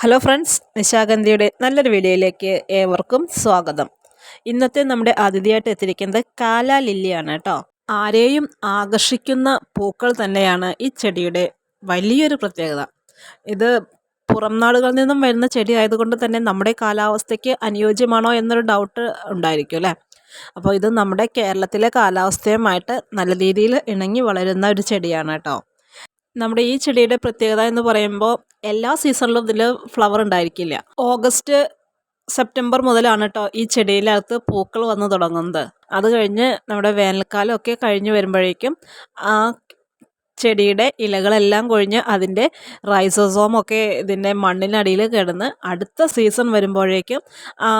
Hello friends നിശാഗന്ധിയുടെ നല്ലൊരു വീഡിയോയിലേക്ക് ഏവർക്കും സ്വാഗതം. ഇന്നത്തെ നമ്മുടെ അതിഥിയായിട്ട് എത്തിയിരിക്കുന്നത് കാലാ ലില്ലിയാണ് കേട്ടോ. ആരെയും ആകർഷിക്കുന്ന പൂക്കൾ തന്നെയാണ് ഈ ചെടിയുടെ വലിയൊരു പ്രത്യേകത. ഇത് പുറം നാടുകളിൽ നിന്നും വരുന്ന ചെടി ആയതുകൊണ്ട് തന്നെ നമ്മുടെ കാലാവസ്ഥയ്ക്ക് അനുയോജ്യമാണോ എന്നൊരു ഡൗട്ട് ഉണ്ടായിരിക്കും അല്ലേ? അപ്പോൾ ഇത് നമ്മുടെ കേരളത്തിലെ കാലാവസ്ഥയുമായിട്ട് നല്ല രീതിയിൽ ഇണങ്ങി വളരുന്ന ഒരു ചെടിയാണ് കേട്ടോ. നമ്മുടെ ഈ ചെടിയുടെ പ്രത്യേകത എന്ന് പറയുമ്പോൾ എല്ലാ സീസണിലും ഇതിൽ ഫ്ലവർ ഉണ്ടായിരിക്കില്ല. ഓഗസ്റ്റ് സെപ്റ്റംബർ മുതലാണ് കേട്ടോ ഈ ചെടിയിലകത്ത് പൂക്കൾ വന്ന് തുടങ്ങുന്നത്. അത് കഴിഞ്ഞ് നമ്മുടെ വേനൽക്കാലമൊക്കെ കഴിഞ്ഞ് വരുമ്പോഴേക്കും ആ ചെടിയുടെ ഇലകളെല്ലാം കൊഴിഞ്ഞ് അതിന്റെ റൈസോസോമൊക്കെ ഇതിന്റെ മണ്ണിനടിയിൽ കിടന്ന് അടുത്ത സീസൺ വരുമ്പോഴേക്കും ആ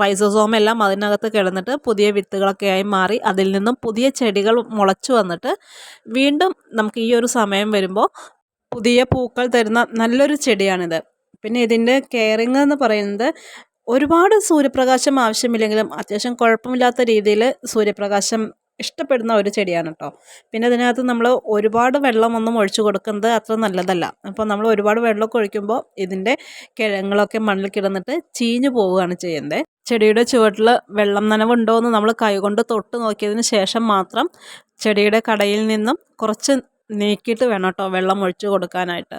റൈസോസോം എല്ലാം അതിനകത്ത് കിടന്നിട്ട് പുതിയ വിത്തുകളൊക്കെ ആയി മാറി അതിൽ നിന്നും പുതിയ ചെടികൾ മുളച്ചു വന്നിട്ട് വീണ്ടും നമുക്ക് ഈ ഒരു സമയം വരുമ്പോൾ പുതിയ പൂക്കൾ തരുന്ന നല്ലൊരു ചെടിയാണിത്. പിന്നെ ഇതിന്റെ കെയറിങ് എന്ന് പറയുന്നത് ഒരുപാട് സൂര്യപ്രകാശം ആവശ്യമില്ലെങ്കിലും അത്യാവശ്യം കുഴപ്പമില്ലാത്ത രീതിയിൽ സൂര്യപ്രകാശം ഇഷ്ടപ്പെടുന്ന ഒരു ചെടിയാണ് കേട്ടോ പിന്നെ അതിനകത്ത് നമ്മൾ ഒരുപാട് വെള്ളമൊന്നും ഒഴിച്ചു കൊടുക്കുന്നത് അത്ര നല്ലതല്ല. അപ്പോൾ നമ്മൾ ഒരുപാട് വെള്ളമൊക്കെ ഒഴിക്കുമ്പോൾ ഇതിന്റെ കിഴങ്ങളൊക്കെ മണ്ണിൽ കിടന്നിട്ട് ചീഞ്ഞു പോവുകയാണ് ചെയ്യുന്നത്. ചെടിയുടെ ചുവട്ടിൽ വെള്ളം നനവുണ്ടോ എന്ന് നമ്മൾ കൈകൊണ്ട് തൊട്ട് നോക്കിയതിന് ശേഷം മാത്രം ചെടിയുടെ കടയിൽ നിന്നും കുറച്ച് നീക്കിയിട്ട് വേണം കേട്ടോ വെള്ളം ഒഴിച്ചു കൊടുക്കാനായിട്ട്.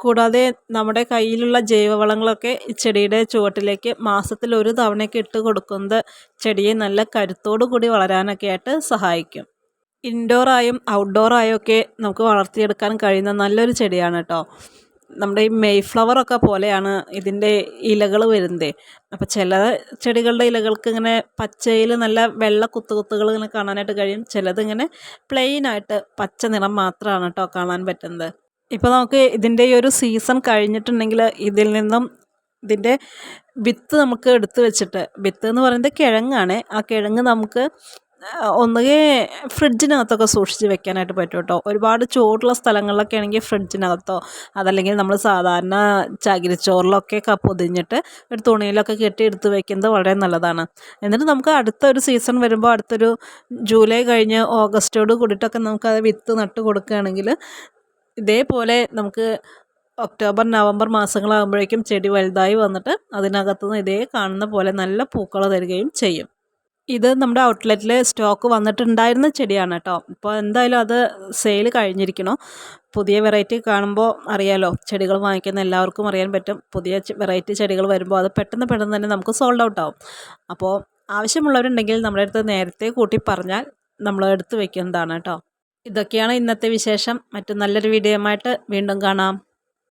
കൂടാതെ നമ്മുടെ കയ്യിലുള്ള ജൈവവളങ്ങളൊക്കെ ചെടിയുടെ ചുവട്ടിലേക്ക് മാസത്തിൽ ഒരു തവണയൊക്കെ ഇട്ട് കൊടുക്കുന്നത് ചെടിയെ നല്ല കരുത്തോടു കൂടി വളരാനൊക്കെ ആയിട്ട് സഹായിക്കും. ഇൻഡോറായും ഔട്ട്ഡോറായും ഒക്കെ നമുക്ക് വളർത്തിയെടുക്കാൻ കഴിയുന്ന നല്ലൊരു ചെടിയാണ് കേട്ടോ നമ്മുടെ ഈ മെയ് ഫ്ലവറൊക്കെ പോലെയാണ് ഇതിന്റെ ഇലകൾ വരുന്നത്. അപ്പോൾ ചില ചെടികളുടെ ഇലകൾക്ക് ഇങ്ങനെ പച്ചയിൽ നല്ല വെള്ള കുത്തുകുത്തുകൾ ഇങ്ങനെ കാണാനായിട്ട് കഴിയും. ചിലതിങ്ങനെ പ്ലെയിനായിട്ട് പച്ച നിറം മാത്രമാണ് കേട്ടോ കാണാൻ പറ്റുന്നത്. ഇപ്പോൾ നമുക്ക് ഇതിന്റെ ഈ ഒരു സീസൺ കഴിഞ്ഞിട്ടുണ്ടെങ്കിൽ ഇതിൽ നിന്നും ഇതിന്റെ വിത്ത് നമുക്ക് എടുത്തു വെച്ചിട്ട് വിത്ത് എന്ന് പറയുന്നത് കിഴങ്ങാണ്. ആ കിഴങ്ങ് നമുക്ക് ഒന്നുകിൽ ഫ്രിഡ്ജിനകത്തൊക്കെ സൂക്ഷിച്ച് വെക്കാനായിട്ട് പറ്റും കേട്ടോ. ഒരുപാട് ചൂടുള്ള സ്ഥലങ്ങളിലൊക്കെ ആണെങ്കിൽ ഫ്രിഡ്ജിനകത്തോ അതല്ലെങ്കിൽ നമ്മൾ സാധാരണ ചകിരിച്ചോറിലൊക്കെ പൊതിഞ്ഞിട്ട് ഒരു തുണിയിലൊക്കെ കെട്ടി എടുത്ത് വെക്കുന്നത് വളരെ നല്ലതാണ്. എന്നിട്ട് നമുക്ക് അടുത്ത ഒരു സീസൺ വരുമ്പോൾ അടുത്തൊരു ജൂലൈ കഴിഞ്ഞ് ഓഗസ്റ്റോട് കൂടിയിട്ടൊക്കെ നമുക്ക് അത് വിത്ത് നട്ട് കൊടുക്കുകയാണെങ്കിൽ ഇതേപോലെ നമുക്ക് ഒക്ടോബർ നവംബർ മാസങ്ങളാകുമ്പോഴേക്കും ചെടി വലുതായി വന്നിട്ട് അതിനകത്തുനിന്ന് ഇതേ കാണുന്ന പോലെ നല്ല പൂക്കൾ തരികയും ചെയ്യും. ഇത് നമ്മുടെ ഔട്ട്ലെറ്റിൽ സ്റ്റോക്ക് വന്നിട്ടുണ്ടായിരുന്ന ചെടിയാണ് കേട്ടോ. ഇപ്പോൾ എന്തായാലും അത് സെയിൽ കഴിഞ്ഞിരിക്കണോ പുതിയ വെറൈറ്റി കാണുമ്പോൾ അറിയാലോ ചെടികൾ വാങ്ങിക്കുന്ന എല്ലാവർക്കും അറിയാൻ പറ്റും. പുതിയ വെറൈറ്റി ചെടികൾ വരുമ്പോൾ അത് പെട്ടെന്ന് പെട്ടെന്ന് തന്നെ നമുക്ക് സോൾഡ് ഔട്ട് ആവും. അപ്പോൾ ആവശ്യമുള്ളവരുണ്ടെങ്കിൽ നമ്മുടെ അടുത്ത് നേരത്തെ കൂട്ടി പറഞ്ഞാൽ നമ്മൾ എടുത്ത് വെക്കുന്നതാണ് കേട്ടോ. ഇതൊക്കെയാണ് ഇന്നത്തെ വിശേഷം. മറ്റു നല്ലൊരു വീഡിയോയുമായിട്ട് വീണ്ടും കാണാം.